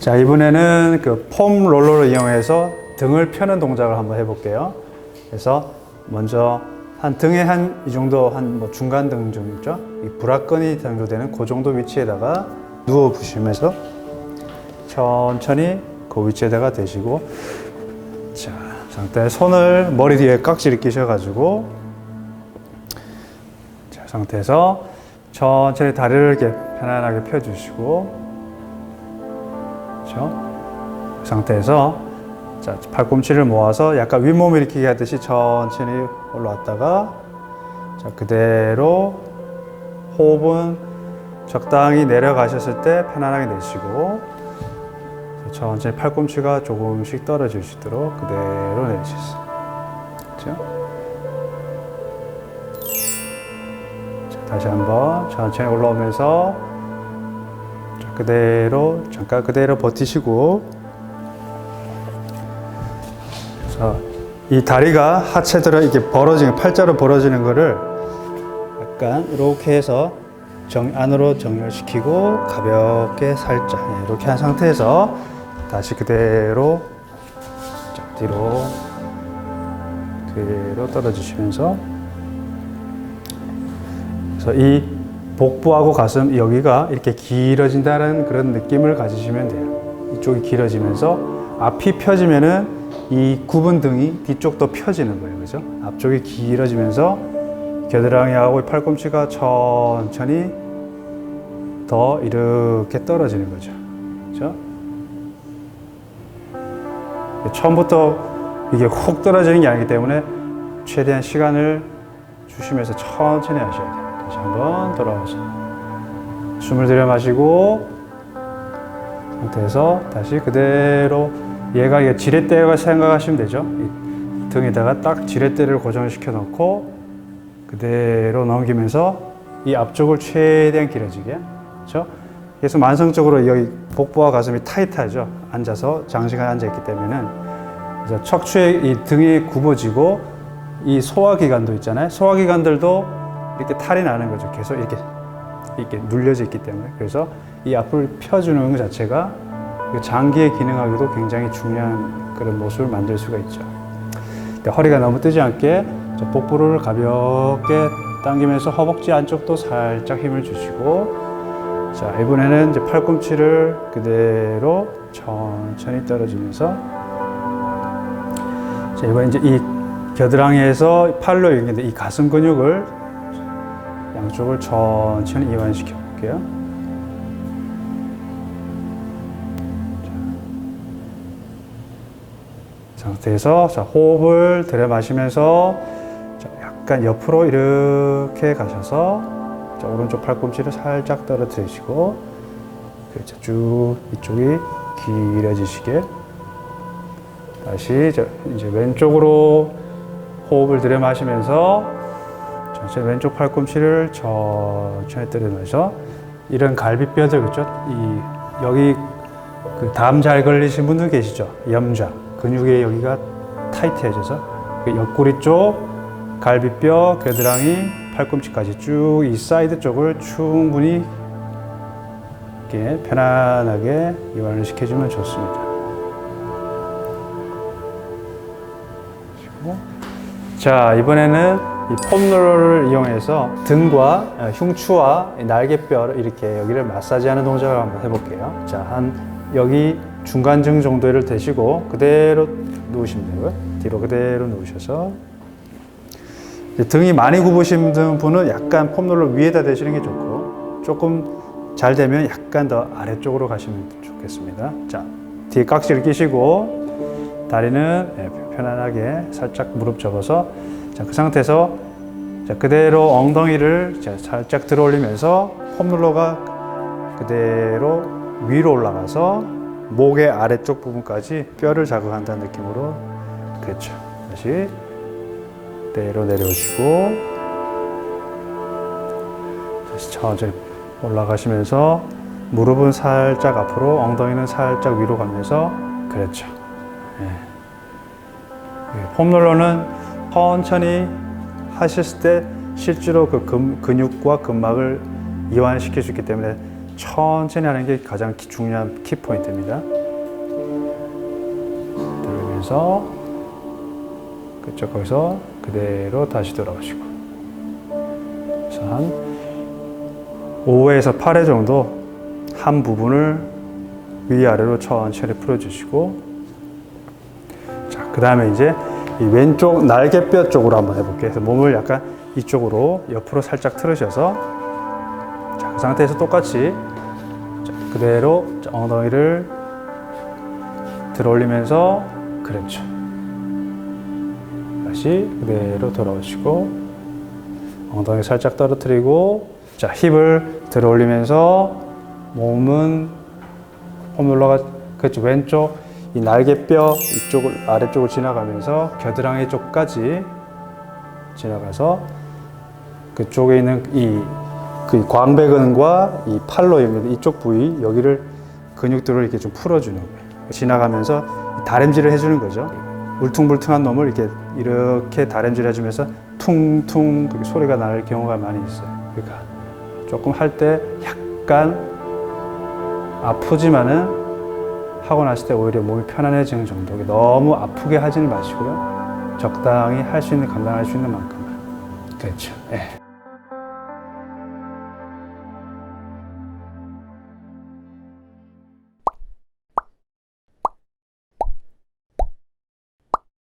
자, 이번에는 그 폼 롤러를 이용해서 등을 펴는 동작을 한번 해볼게요. 그래서 먼저 한 등에 한 이 정도 한 뭐 중간 등 정도 있죠? 이 불합근이 정도 되는 그 정도 위치에다가 누워 보시면서 천천히 그 위치에다가 대시고 자, 상태 손을 머리 뒤에 깍지를 끼셔가지고 자, 상태에서 천천히 다리를 이렇게 편안하게 펴주시고 그렇죠? 그 상태에서 자, 팔꿈치를 모아서 약간 윗몸 일으키기 하듯이 천천히 올라왔다가 자, 그대로 호흡은 적당히 내려가셨을 때 편안하게 내쉬고 천천히 팔꿈치가 조금씩 떨어질 수 있도록 그대로 내쉬세요. 그렇죠? 자, 다시 한번 천천히 올라오면서 자, 그대로 잠깐 그대로 버티시고. 자, 이 다리가 하체대로 이렇게 벌어지는 팔자로 벌어지는 거를 약간 이렇게 해서 정, 안으로 정렬시키고 가볍게 살짝 예, 이렇게 한 상태에서 다시 그대로 자, 뒤로 뒤로 떨어지시면서. 그래서 이 복부하고 가슴 여기가 이렇게 길어진다는 그런 느낌을 가지시면 돼요. 이쪽이 길어지면서 앞이 펴지면은 이 굽은 등이 뒤쪽도 펴지는 거예요. 그죠? 앞쪽이 길어지면서 겨드랑이하고 이 팔꿈치가 천천히 더 이렇게 떨어지는 거죠. 그죠? 처음부터 이게 훅 떨어지는 게 아니기 때문에 최대한 시간을 주시면서 천천히 하셔야 돼요. 한번 돌아와서 숨을 들여 마시고 상태에서 다시 그대로 얘가 이게 지렛대가 생각하시면 되죠. 이 등에다가 딱 지렛대를 고정시켜 놓고 그대로 넘기면서 이 앞쪽을 최대한 길어지게 그렇죠? 그래서 만성적으로 여기 복부와 가슴이 타이트하죠. 앉아서 장시간 앉아 있기 때문에는 척추의 이 등이 굽어지고 이 소화기관도 있잖아요. 소화기관들도 이렇게 탈이 나는 거죠. 계속 이렇게 이렇게 눌려져 있기 때문에 그래서 이 앞을 펴주는 것 자체가 그 장기의 기능하기도 굉장히 중요한 그런 모습을 만들 수가 있죠. 근데 허리가 너무 뜨지 않게 저 복부를 가볍게 당기면서 허벅지 안쪽도 살짝 힘을 주시고 자 이번에는 이제 팔꿈치를 그대로 천천히 떨어지면서 자 이번 이제 이 겨드랑이에서 팔로 연결된 이 가슴 근육을 양쪽을 천천히 이완시켜 볼게요. 상태에서 자, 호흡을 들여 마시면서 자, 약간 옆으로 이렇게 가셔서 자, 오른쪽 팔꿈치를 살짝 떨어뜨리시고 그렇죠. 쭉 이쪽이 길어지시게 다시 저, 이제 왼쪽으로 호흡을 들여 마시면서 천천히 왼쪽 팔꿈치를 천천히 들이면서 이런 갈비뼈들 그죠? 이 여기 그 담 잘 걸리신 분들 계시죠? 염좌 근육의 여기가 타이트해져서 그 옆구리 쪽 갈비뼈 겨드랑이 팔꿈치까지 쭉 이 사이드 쪽을 충분히 이렇게 편안하게 이완을 시켜주면 좋습니다. 자 이번에는 이 폼롤러를 이용해서 등과 어, 흉추와 이 날개뼈를 이렇게 여기를 마사지하는 동작을 한번 해볼게요. 자 한 여기 중간등 정도를 대시고 그대로 누우시면 되고요. 뒤로 그대로 누우셔서 등이 많이 굽으신 분은 약간 폼롤러 위에다 대시는 게 좋고 조금 잘 되면 약간 더 아래쪽으로 가시면 좋겠습니다. 자 뒤에 깍지를 끼시고 다리는 예, 편안하게 살짝 무릎 접어서 자, 그 상태에서 자, 그대로 엉덩이를 자, 살짝 들어 올리면서 폼롤러가 그대로 위로 올라가서 목의 아래쪽 부분까지 뼈를 자극한다는 느낌으로 그렇죠. 다시 그대로 내려오시고 다시 천천히 올라가시면서 무릎은 살짝 앞으로 엉덩이는 살짝 위로 가면서 그렇죠. 예, 폼롤러는 천천히 하셨을 때 실제로 그 근, 근육과 근막을 이완시켜 주기 때문에 천천히 하는 게 가장 키- 중요한 키 포인트입니다. 들으면서 그쪽 거기서 그대로 다시 돌아오시고 그래서 한 5회에서 8회 정도 한 부분을 위아래로 천천히 풀어주시고 자, 그 다음에 이제 이 왼쪽 날개뼈 쪽으로 한번 해볼게요. 몸을 약간 이쪽으로 옆으로 살짝 틀으셔서 자, 그 상태에서 똑같이 자, 그대로 자, 엉덩이를 들어 올리면서 그렇죠. 다시 그대로 돌아오시고 엉덩이 살짝 떨어뜨리고 자 힙을 들어 올리면서 몸은 폼롤러가 그렇죠 왼쪽 이 날개뼈 이쪽을 아래쪽을 지나가면서 겨드랑이 쪽까지 지나가서 그쪽에 있는 이 그 광배근과 이 팔로입니다 이쪽 부위 여기를 근육들을 이렇게 좀 풀어주는 거예요. 지나가면서 다림질을 해주는 거죠. 울퉁불퉁한 놈을 이렇게 이렇게 다림질 해주면서 퉁퉁 소리가 날 경우가 많이 있어요. 그러니까 조금 할 때 약간 아프지만은 하고 났을 때 오히려 몸이 편안해지는 정도. 너무 아프게 하지는 마시고요. 적당히 할 수 있는 감당할 수 있는 만큼만. 그렇죠. 예.